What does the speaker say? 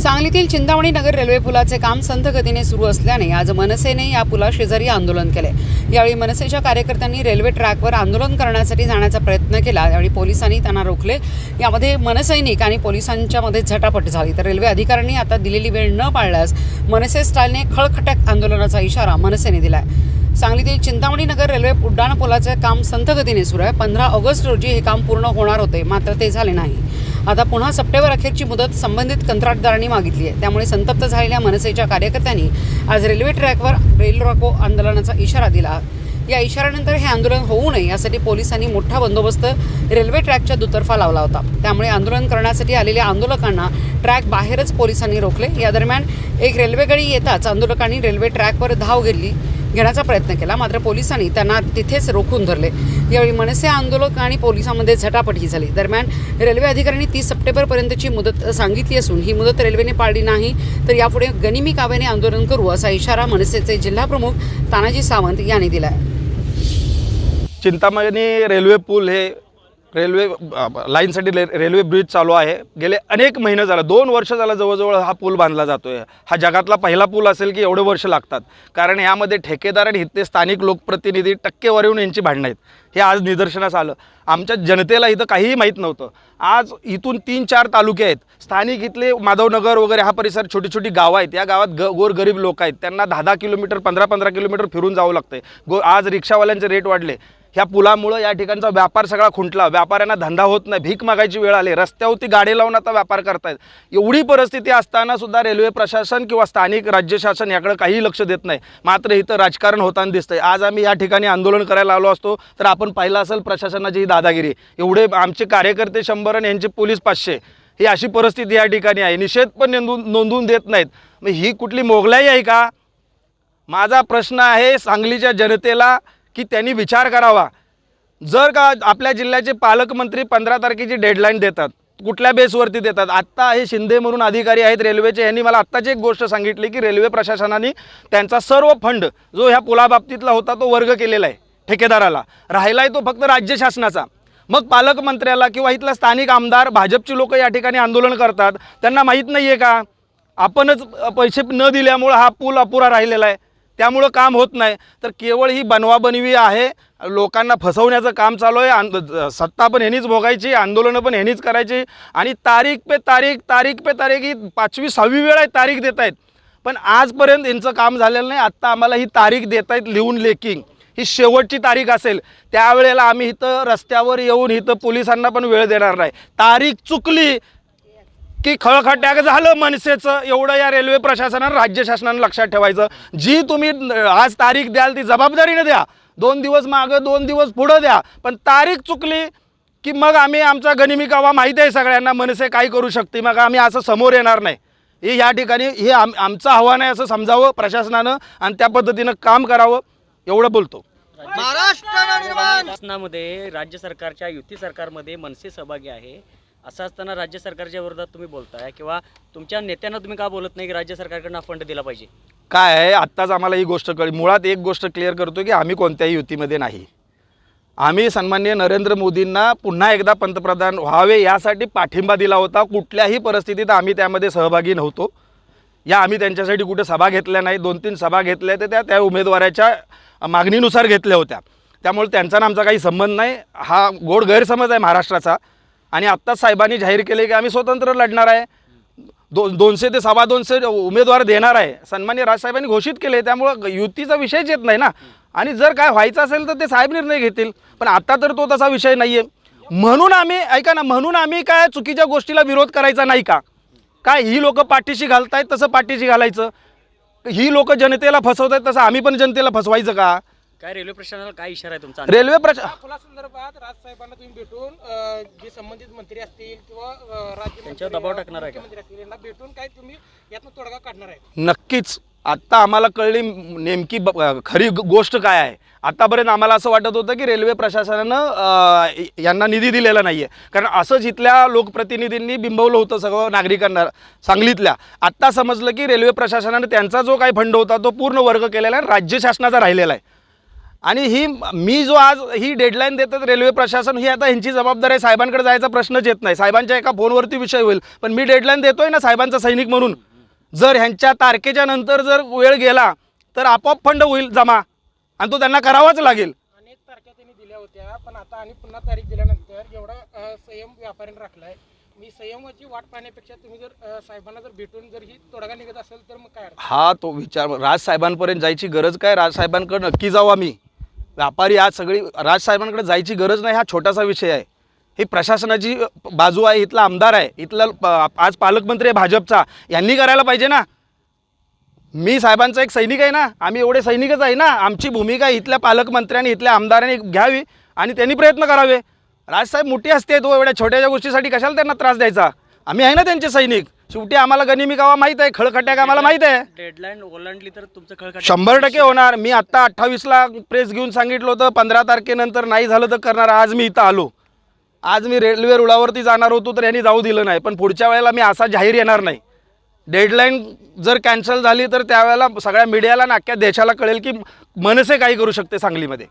सांगलीतील चिंतामणी नगर रेल्वे पुलाचे काम संथ गतीने सुरू असल्याने आज मनसेने या पुला शेजारी आंदोलन केले. यावेळी मनसेच्या कार्यकर्त्यांनी रेल्वे ट्रॅकवर आंदोलन करण्यासाठी जाण्याचा प्रयत्न केला. यावेळी पोलिसांनी त्यांना रोखले. यामध्ये मनसैनिक आणि पोलिसांच्या मध्ये झटापट झाली. तर रेल्वे अधिकाऱ्यांनी आता दिलेली वेळ न पाळल्यास मनसे स्टाईलने खळखटक आंदोलनाचा इशारा मनसेने दिलाय. सांगलीतील चिंतामणी नगर रेल्वे उड्डाण पुलाचे काम संथ गतीने सुरू आहे. पंधरा ऑगस्ट रोजी हे काम पूर्ण होणार होते. मात्र ते झाले नाही. आता पुन्हा सप्टेंबर अखेरची मुदत संबंधित कंत्राटदारांनी मागितली आहे. त्यामुळे संतप्त झालेल्या मनसेच्या कार्यकर्त्यांनी आज रेल्वे ट्रॅकवर रेल रोको आंदोलनाचा इशारा दिला. या इशाऱ्यानंतर हे आंदोलन होऊ नये यासाठी पोलिसांनी मोठा बंदोबस्त रेल्वे ट्रॅकच्या दुतर्फा लावला होता. त्यामुळे आंदोलन करण्यासाठी आलेल्या आंदोलकांना ट्रॅक बाहेरच पोलिसांनी रोखले. या दरम्यान एक रेल्वेगाडी येताच आंदोलकांनी रेल्वे ट्रॅकवर धाव घेतली घेण्याचा प्रयत्न केला. मात्र पोलिसांनी त्यांना तिथेच रोखून धरले. यावेळी मनसे आंदोलक आणि पोलिसांमध्ये झटापटही झाली. दरम्यान रेल्वे अधिकाऱ्यांनी तीस सप्टेंबरपर्यंतची मुदत सांगितली असून ही मुदत रेल्वेने पाळली नाही तर यापुढे गनिमी काव्याने आंदोलन करू असा इशारा मनसेचे जिल्हाप्रमुख तानाजी सावंत यांनी दिला आहे चिंतामणी रेल्वे पूल हे रेल्वे लाईनसाठी रे रेल्वे ब्रिज चालू आहे. गेले अनेक महिने झाला. दोन वर्ष झाला जवळजवळ हा पूल बांधला जातो आहे हा जगातला पहिला पूल असेल की एवढे वर्ष लागतात. कारण यामध्ये ठेकेदार आणि इथले स्थानिक लोकप्रतिनिधी टक्केवारीहून यांची भांडणं आहेत. हे आज निदर्शनास आलं. आमच्या जनतेला इथं काहीही माहीत नव्हतं. आज इथून तीन चार तालुके आहेत. स्थानिक इथले माधवनगर वगैरे हा परिसर छोटी छोटी गावं आहेत. या गावात ग गोरगरीब लोक आहेत. त्यांना दहा दहा किलोमीटर पंधरा पंधरा किलोमीटर फिरून जावं लागतंय. गो आज रिक्षावाल्यांचे रेट वाढले. ह्या पुलामुळं या ठिकाणचा व्यापार सगळा खुंटला. व्यापाऱ्यांना धंदा होत नाही. भीक मागायची वेळ आली. रस्त्यावरती गाडी लावून आता व्यापार करतायत. एवढी परिस्थिती असताना सुद्धा रेल्वे प्रशासन किंवा स्थानिक राज्य शासन याकडे काही लक्ष देत नाही. मात्र इथं राजकारण होताना दिसतंय. आज आम्ही या ठिकाणी आंदोलन करायला आलो असतो तर आपण पाहिलं असेल प्रशासनाची ही दादागिरी. एवढे आमचे कार्यकर्ते शंभर आणि यांचे पोलीस पाचशे. ही अशी परिस्थिती या ठिकाणी आहे. निषेध पण नोंदवून नोंदवून देत नाहीत. मग ही कुठली मोगलाई आहे का? माझा प्रश्न आहे सांगलीच्या जनतेला की त्यांनी विचार करावा. जर का आपल्या जिल्ह्याचे पालकमंत्री पंधरा तारखेची डेडलाईन देतात कुठल्या बेसवरती देतात? आत्ता हे शिंदे म्हणून अधिकारी आहेत रेल्वेचे यांनी मला आत्ताची एक गोष्ट सांगितली की रेल्वे प्रशासनाने त्यांचा सर्व फंड जो ह्या पुलाबाबतीतला होता तो वर्ग केलेला आहे ठेकेदाराला. राहिला आहे तो फक्त राज्य शासनाचा. मग पालकमंत्र्याला किंवा इथला स्थानिक आमदार भाजपची लोक या ठिकाणी आंदोलन करतात त्यांना माहीत नाही आहे का? आपणच पैसे न दिल्यामुळं हा पूल अपुरा राहिलेला आहे. त्यामुळं काम होत नाही. तर केवळ ही बनवाबनवी आहे. लोकांना फसवण्याचं काम चालू आहे. आंद सत्ता पण ह्यानीच भोगायची आंदोलनं पण ह्यानीच करायची. आणि तारीख पे तारीख तारीख पे तारीख ही पाचवी सहावी वेळ आहे तारीख देत आहेत. पण आजपर्यंत यांचं काम झालेलं नाही. आत्ता आम्हाला ही तारीख देत आहेत लिहून लेकिंग ही शेवटची तारीख असेल. त्यावेळेला आम्ही इथं रस्त्यावर येऊन इथं पोलिसांना पण वेळ देणार नाही. तारीख चुकली की खळखट्याक झालं मनसेचं. एवढं या रेल्वे प्रशासनानं राज्य शासनानं लक्षात ठेवायचं. जी तुम्ही आज तारीख द्याल ती जबाबदारीने द्या. दोन दिवस मागं दोन दिवस पुढं द्या. पण तारीख चुकली की मग आम्ही आमचा गनिमी कावा माहिती आहे सगळ्यांना मनसे काय करू शकते मग आम्ही असं समोर येणार नाही. हे या ठिकाणी हे आम आमचं आव्हान आहे असं समजावं प्रशासनानं आणि त्या पद्धतीनं काम करावं एवढं बोलतो. महाराष्ट्र शासनामध्ये राज्य सरकारच्या युती सरकारमध्ये मनसे सहभागी आहे. असं असताना राज्य सरकारच्या विरोधात तुम्ही बोलताय किंवा तुमच्या नेत्यांना तुम्ही का बोलत नाही की राज्य सरकारकडनं फंड दिला पाहिजे? काय आहे आत्ताच आम्हाला ही गोष्ट कळली. मुळात एक गोष्ट क्लिअर करतो की आम्ही कोणत्याही युतीमध्ये नाही. आम्ही सन्मान्य नरेंद्र मोदींना पुन्हा एकदा पंतप्रधान व्हावे यासाठी पाठिंबा दिला होता. कुठल्याही परिस्थितीत आम्ही त्यामध्ये सहभागी नव्हतो. या आम्ही त्यांच्यासाठी कुठे सभा घेतल्या नाही. दोन तीन सभा घेतल्या तर त्या त्या उमेदवाराच्या मागणीनुसार घेतल्या होत्या. त्यामुळे त्यांचा आमचा काही संबंध नाही. हा गोड गैरसमज आहे महाराष्ट्राचा. आणि आत्ताच साहेबांनी जाहीर केले की आम्ही स्वतंत्र लढणार आहे. दो दोनशे ते सव्वा दोनशे उमेदवार देणार आहे. सन्मान्य राजसाहेबांनी घोषित केले त्यामुळं युतीचा विषयच येत नाही ना. आणि जर काय व्हायचं असेल तर ते साहेब निर्णय घेतील. पण आत्ता तर तो तसा विषय नाही आहे म्हणून आम्ही ऐका ना म्हणून आम्ही काय चुकीच्या गोष्टीला विरोध करायचा नाही का? काय ही लोक पाठीशी घालतायत तसं पाठीशी घालायचं? ही लोक जनतेला फसवत आहेत तसं आम्ही पण जनतेला फसवायचं का? काय रेल्वे प्रशासनाला काय इशारा आहे तुमचा? रेल्वे प्रशा राजसाहेबांना तुम्ही भेटून अ, जे संबंधित मंत्री असतील किंवा अ, राज्यमंत्री त्यांच्यावर दबाव टाकणार आहे का? मुख्यमंत्री असतील यांना भेटून काय तुम्ही यातनं तोडगा काढणार आहे नक्कीच. आत्ता आम्हाला कळली नेमकी ब- खरी ग- गोष्ट काय आहे. आतापर्यंत आम्हाला असं वाटत होतं की रेल्वे प्रशासनानं अं, यांना निधी दिलेला नाही आहे कारण असंच इथल्या लोकप्रतिनिधींनी बिंबवलं होतं सगळं नागरिकांना सांगलीतल्या. आत्ता समजलं की रेल्वे प्रशासनानं त्यांचा जो काही फंड होता तो पूर्ण वर्ग केलेला आहे राज्य शासनाचा राहिलेला आहे. आणि ही मी जो आज ही डेडलाईन देतात रेल्वे प्रशासन ही आता ह्यांची जबाबदारी आहे. साहेबांकडे जायचा प्रश्नच येत नाही. साहेबांच्या एका फोनवरती विषय होईल. पण मी डेडलाईन देतोय ना साहेबांचा सैनिक म्हणून. जर ह्यांच्या तारखेच्या नंतर जर वेळ गेला तर आपोआप फंड होईल जमा. आणि तो त्यांना करावाच लागेल. अनेक तारख्या त्यांनी दिल्या होत्या पण आता आणि पुन्हा तारीख दिल्यानंतर एवढा संयम व्यापाऱ्याने राखलाय. मी संयमाची वाट पाहण्यापेक्षा तुम्ही जर साहेबांना जर भेटून जर ही तोडगा निघत असेल तर मग काय? हा तो विचार राजसाहेबांपर्यंत जायची गरज काय? राजसाहेबांकडे नक्की जाऊ आम्ही. व्यापारी आज सगळी राजसाहेबांकडे जायची गरज नाही हा छोटासा विषय आहे. ही प्रशासनाची बाजू आहे इथला आमदार आहे इथला आज पालकमंत्री आहे भाजपचा. यांनी करायला पाहिजे ना. मी साहेबांचा एक सैनिक आहे ना. आम्ही एवढे सैनिकच आहे ना. आमची भूमिका इथल्या पालकमंत्र्यांनी इथल्या आमदारांनी घ्यावी आणि त्यांनी प्रयत्न करावे. राजसाहेब मोठी असते तो हो, एवढ्या छोट्याशा गोष्टीसाठी कशाला त्यांना त्रास द्यायचा? आम्ही आहे ना त्यांचे सैनिक. शेवटी आम्हाला गनिमी गावा माहीत आहे खळखट्या का आम्हाला माहीत आहे. डेडलाईन ओलांडली तर तुमचं खळखट शंभर टक्के होणार. मी आत्ता अठ्ठावीसला प्रेस घेऊन सांगितलं होतं पंधरा तारखेनंतर नाही झालं तर करणार. आज मी इथं आलो. आज मी रेल्वे रुळावरती जाणार होतो तर यांनी जाऊ दिलं नाही. पण पुढच्या वेळेला मी असा जाहीर येणार नाही. डेडलाईन जर कॅन्सल झाली तर त्यावेळेला सगळ्या मीडियाला आणि अख्ख्या देशाला कळेल की मनसे काय करू शकते सांगलीमध्ये.